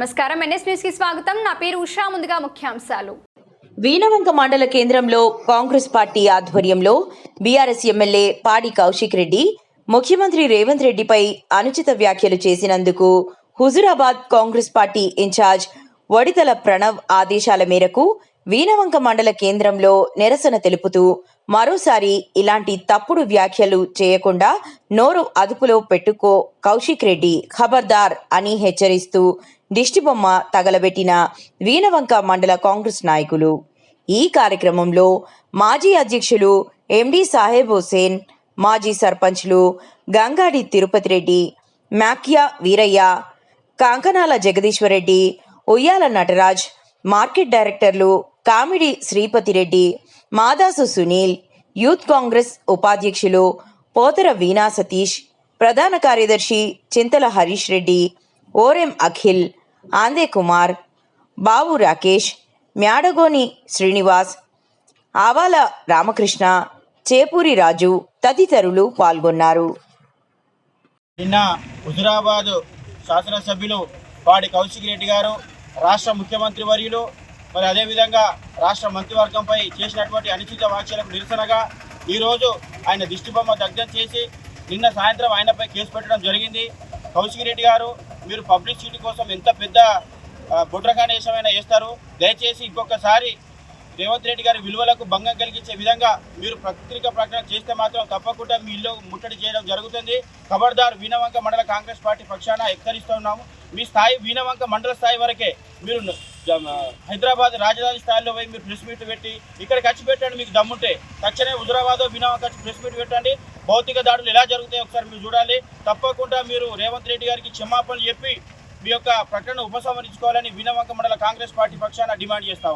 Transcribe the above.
నమస్కారం. ఎన్ఎస్ న్యూస్కి స్వాగతం. నా పేరు ఉషా. ముందుగా ముఖ్యాంశాలు. వీణవంక మండల కేంద్రంలో కాంగ్రెస్ పార్టీ ఆధ్వర్యంలో బీఆర్ఎస్ ఎమ్మెల్యే పాడి కౌశిక్ రెడ్డి ముఖ్యమంత్రి రేవంత్ రెడ్డిపై అనుచిత వ్యాఖ్యలు చేసినందుకు హుజురాబాద్ కాంగ్రెస్ పార్టీ ఇన్ఛార్జ్ వడితల ప్రణవ్ ఆదేశాల మేరకు వీణవంక మండల కేంద్రంలో నిరసన తెలుపుతూ మరోసారి ఇలాంటి తప్పుడు వ్యాఖ్యలు చేయకుండా నోరు అదుపులో పెట్టుకో కౌశిక్ రెడ్డి ఖబర్దార్ అని హెచ్చరిస్తూ దిష్టిబొమ్మ తగలబెట్టిన వీణవంక మండల కాంగ్రెస్ నాయకులు. ఈ కార్యక్రమంలో మాజీ అధ్యక్షులు ఎండి సాహెబ్ హుసేన్ మాజీ సర్పంచ్లు గంగాడి తిరుపతి రెడ్డి మ్యాక్యా వీరయ్య కాంకనాల జగదీశ్వరరెడ్డి ఉయ్యాల నటరాజ్ మార్కెట్ డైరెక్టర్లు కామిడి శ్రీపతి రెడ్డి మాదాసు సునీల్ యూత్ కాంగ్రెస్ ఉపాధ్యక్షులు పోతర వీణా సతీష్ ప్రధాన కార్యదర్శి చింతల హరీష్ రెడ్డి ఓరెం అఖిల్ ఆందే కుమార్ బావు రాకేష్ మ్యాడగోని శ్రీనివాస్ ఆవాల రామకృష్ణ చేపూరి రాజు తదితరులు పాల్గొన్నారు. నిన్న హుజురాబాద్ శాసనసభ్యులు పాడి కౌశిక్ రెడ్డి గారు రాష్ట్ర ముఖ్యమంత్రి వర్యులు మరి అదేవిధంగా రాష్ట్ర మంత్రివర్గంపై చేసినటువంటి అనుచిత వ్యాఖ్యలకు నిరసనగా ఈరోజు ఆయన దిష్టిబొమ్మ దగ్ధం చేసి నిన్న సాయంత్రం ఆయనపై కేసు పెట్టడం జరిగింది. కౌశిక్ రెడ్డి గారు మీరు పబ్లిసిటీ కోసం ఎంత పెద్ద బుడ్రకానేశమైనా వేస్తారు? దయచేసి ఇంకొకసారి రేవంత్ రెడ్డి గారి విలువలకు భంగం కలిగించే విధంగా మీరు పత్రికా ప్రకటన చేస్తే మాత్రం తప్పకుండా మీ ఇల్లు ముట్టడి చేయడం జరుగుతుంది. ఖబర్దార్ వీణవంక మండల కాంగ్రెస్ పార్టీ పక్షాన హెచ్చరిస్తున్నాము మీ స్థాయి వీణవంక మండల స్థాయి వరకే మీరు హైదరాబాద్ రాజధాని స్థాయిలో పోయి మీరు ప్రెస్ మీట్ పెట్టి ఇక్కడ ఖర్చు పెట్టండి మీకు దమ్ముంటే. తక్షణమే హుజరాబాద్ వీణవంక ప్రెస్ మీట్ పెట్టండి. భౌతిక దాడులు ఎలా జరుగుతాయో ఒకసారి మీరు చూడాలి. తప్పకుండా మీరు రేవంత్ రెడ్డి గారికి క్షమాపణలు చెప్పి మీ యొక్క ప్రకటన ఉపసంహరించుకోవాలని వినవంక మండల కాంగ్రెస్ పార్టీ పక్షాన డిమాండ్ చేస్తాం